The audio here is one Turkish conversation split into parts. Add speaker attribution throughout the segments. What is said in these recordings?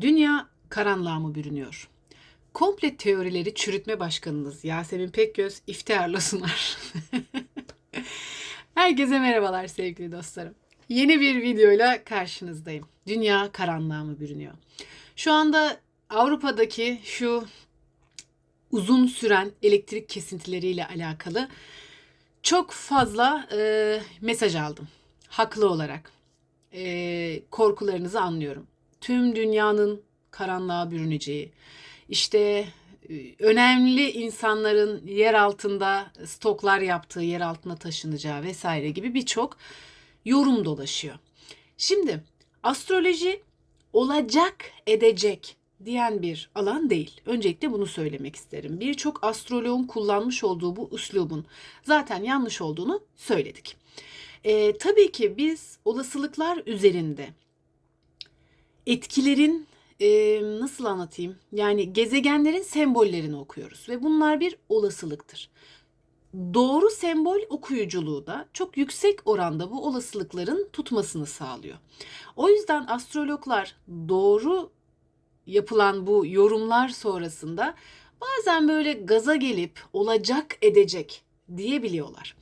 Speaker 1: Dünya karanlığa mı bürünüyor? Komple teorileri çürütme başkanınız Yasemin Pekgöz iftiharla sunar. Herkese merhabalar sevgili dostlarım. Yeni bir videoyla karşınızdayım. Dünya karanlığa mı bürünüyor? Şu anda Avrupa'daki şu uzun süren elektrik kesintileriyle alakalı çok fazla e, mesaj aldım. Haklı olarak. E, korkularınızı anlıyorum. Tüm dünyanın karanlığa bürüneceği, işte e, önemli insanların yer altında stoklar yaptığı, yer altına taşınacağı vesaire gibi birçok yorum dolaşıyor. Şimdi astroloji olacak edecek diyen bir alan değil. Öncelikle bunu söylemek isterim. Birçok astroloğun kullanmış olduğu bu üslubun zaten yanlış olduğunu söyledik. Ee, tabii ki biz olasılıklar üzerinde etkilerin e, nasıl anlatayım? Yani gezegenlerin sembollerini okuyoruz ve bunlar bir olasılıktır. Doğru sembol okuyuculuğu da çok yüksek oranda bu olasılıkların tutmasını sağlıyor. O yüzden astrologlar doğru yapılan bu yorumlar sonrasında bazen böyle gaza gelip olacak edecek diyebiliyorlar.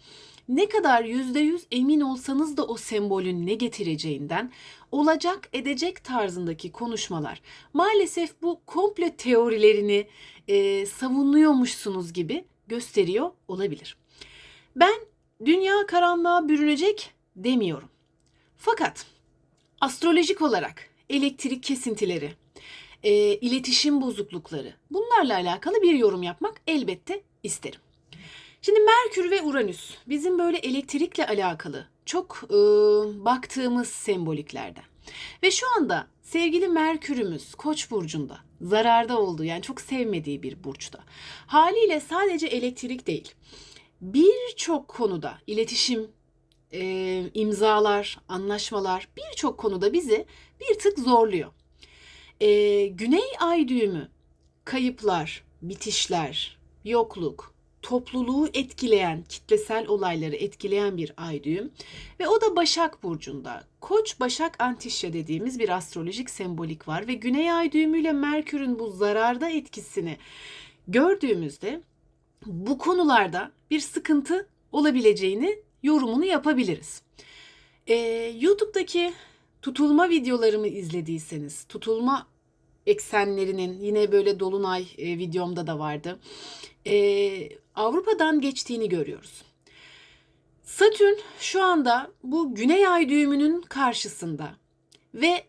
Speaker 1: Ne kadar yüzde yüz emin olsanız da o sembolün ne getireceğinden olacak edecek tarzındaki konuşmalar maalesef bu komple teorilerini e, savunuyormuşsunuz gibi gösteriyor olabilir. Ben dünya karanlığa bürünecek demiyorum. Fakat astrolojik olarak elektrik kesintileri, e, iletişim bozuklukları bunlarla alakalı bir yorum yapmak elbette isterim. Şimdi Merkür ve Uranüs bizim böyle elektrikle alakalı çok e, baktığımız semboliklerden. Ve şu anda sevgili Merkür'ümüz Koç burcunda zararda olduğu yani çok sevmediği bir burçta. Haliyle sadece elektrik değil birçok konuda iletişim, e, imzalar, anlaşmalar birçok konuda bizi bir tık zorluyor. E, Güney ay düğümü kayıplar, bitişler, yokluk, topluluğu etkileyen, kitlesel olayları etkileyen bir ay düğüm ve o da Başak burcunda. Koç Başak Antişya dediğimiz bir astrolojik sembolik var ve Güney ay düğümüyle Merkür'ün bu zararda etkisini gördüğümüzde bu konularda bir sıkıntı olabileceğini yorumunu yapabiliriz. Ee, YouTube'daki tutulma videolarımı izlediyseniz, tutulma eksenlerinin yine böyle dolunay e, videomda da vardı. Ee, Avrupa'dan geçtiğini görüyoruz. Satürn şu anda bu güney ay düğümünün karşısında ve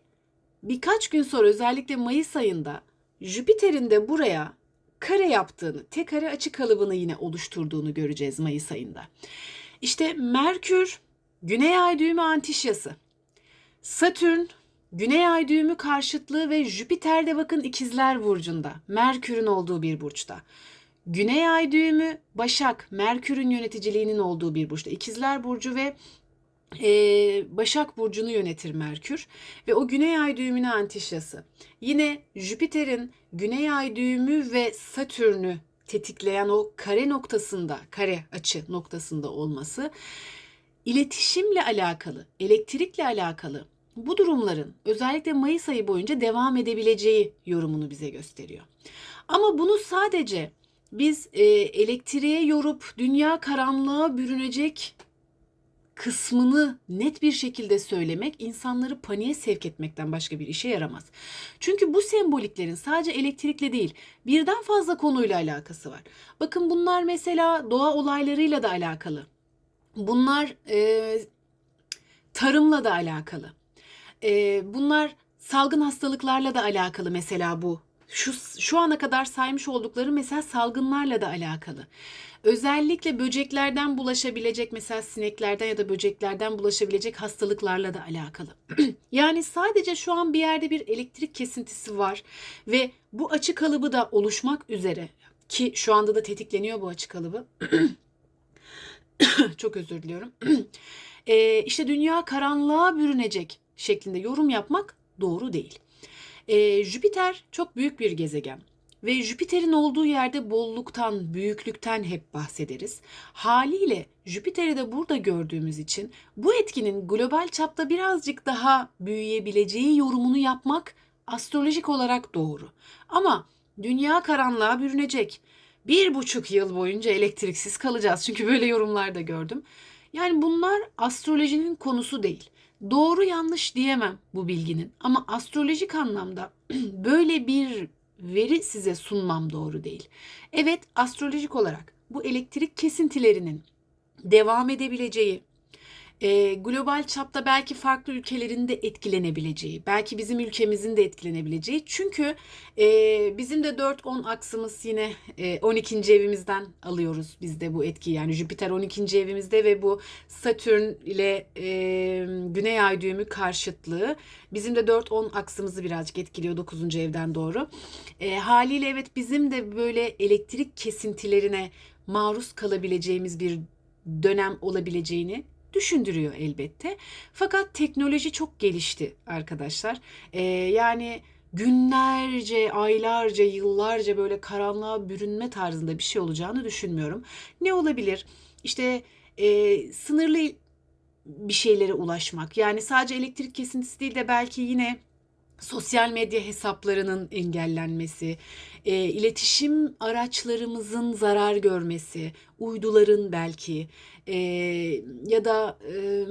Speaker 1: birkaç gün sonra özellikle Mayıs ayında Jüpiter'in de buraya kare yaptığını, tek kare açı kalıbını yine oluşturduğunu göreceğiz Mayıs ayında. İşte Merkür Güney Ay düğümü antişyası. Satürn Güney Ay düğümü karşıtlığı ve Jüpiter de bakın ikizler burcunda. Merkür'ün olduğu bir burçta. Güney Ay düğümü Başak, Merkür'ün yöneticiliğinin olduğu bir burçta. İkizler burcu ve e, Başak Burcu'nu yönetir Merkür ve o Güney Ay düğümüne antişyası. Yine Jüpiter'in Güney Ay düğümü ve Satürn'ü tetikleyen o kare noktasında, kare açı noktasında olması iletişimle alakalı, elektrikle alakalı bu durumların özellikle Mayıs ayı boyunca devam edebileceği yorumunu bize gösteriyor. Ama bunu sadece biz e, elektriğe yorup dünya karanlığa bürünecek kısmını net bir şekilde söylemek insanları paniğe sevk etmekten başka bir işe yaramaz. Çünkü bu semboliklerin sadece elektrikle değil birden fazla konuyla alakası var. Bakın bunlar mesela doğa olaylarıyla da alakalı. Bunlar e, tarımla da alakalı. E, bunlar salgın hastalıklarla da alakalı mesela bu. Şu, şu ana kadar saymış oldukları mesela salgınlarla da alakalı. Özellikle böceklerden bulaşabilecek mesela sineklerden ya da böceklerden bulaşabilecek hastalıklarla da alakalı. yani sadece şu an bir yerde bir elektrik kesintisi var ve bu açı kalıbı da oluşmak üzere ki şu anda da tetikleniyor bu açı kalıbı. Çok özür diliyorum. e, işte dünya karanlığa bürünecek şeklinde yorum yapmak doğru değil. E, Jüpiter çok büyük bir gezegen ve Jüpiter'in olduğu yerde bolluktan, büyüklükten hep bahsederiz. Haliyle Jüpiter'i de burada gördüğümüz için bu etkinin global çapta birazcık daha büyüyebileceği yorumunu yapmak astrolojik olarak doğru. Ama dünya karanlığa bürünecek. Bir buçuk yıl boyunca elektriksiz kalacağız. Çünkü böyle yorumlar da gördüm. Yani bunlar astrolojinin konusu değil. Doğru yanlış diyemem bu bilginin ama astrolojik anlamda böyle bir veri size sunmam doğru değil. Evet astrolojik olarak bu elektrik kesintilerinin devam edebileceği, e, global çapta belki farklı ülkelerin de etkilenebileceği, belki bizim ülkemizin de etkilenebileceği. Çünkü e, bizim de 4-10 aksımız yine e, 12. evimizden alıyoruz biz de bu etkiyi. Yani Jüpiter 12. evimizde ve bu Satürn ile e, Güney Ay düğümü karşıtlığı bizim de 4-10 aksımızı birazcık etkiliyor 9. evden doğru. E, haliyle evet bizim de böyle elektrik kesintilerine maruz kalabileceğimiz bir dönem olabileceğini düşündürüyor elbette. Fakat teknoloji çok gelişti arkadaşlar. Ee, yani günlerce, aylarca, yıllarca böyle karanlığa bürünme tarzında bir şey olacağını düşünmüyorum. Ne olabilir? İşte e, sınırlı bir şeylere ulaşmak. Yani sadece elektrik kesintisi değil de belki yine sosyal medya hesaplarının engellenmesi, e, iletişim araçlarımızın zarar görmesi, uyduların belki e, ya da e,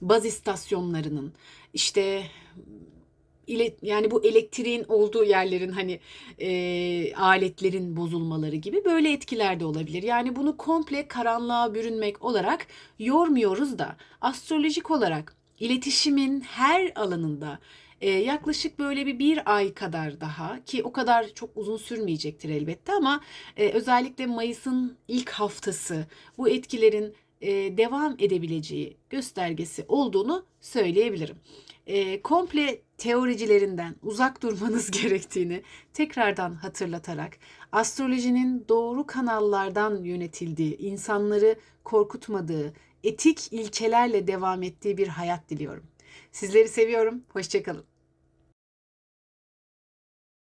Speaker 1: baz istasyonlarının işte yani bu elektriğin olduğu yerlerin hani e, aletlerin bozulmaları gibi böyle etkiler de olabilir. Yani bunu komple karanlığa bürünmek olarak yormuyoruz da astrolojik olarak iletişimin her alanında e, yaklaşık böyle bir bir ay kadar daha ki o kadar çok uzun sürmeyecektir elbette ama e, özellikle Mayıs'ın ilk haftası bu etkilerin e, devam edebileceği göstergesi olduğunu söyleyebilirim. E, komple teoricilerinden uzak durmanız gerektiğini tekrardan hatırlatarak astrolojinin doğru kanallardan yönetildiği, insanları korkutmadığı, etik ilkelerle devam ettiği bir hayat diliyorum. Sizleri seviyorum. Hoşçakalın.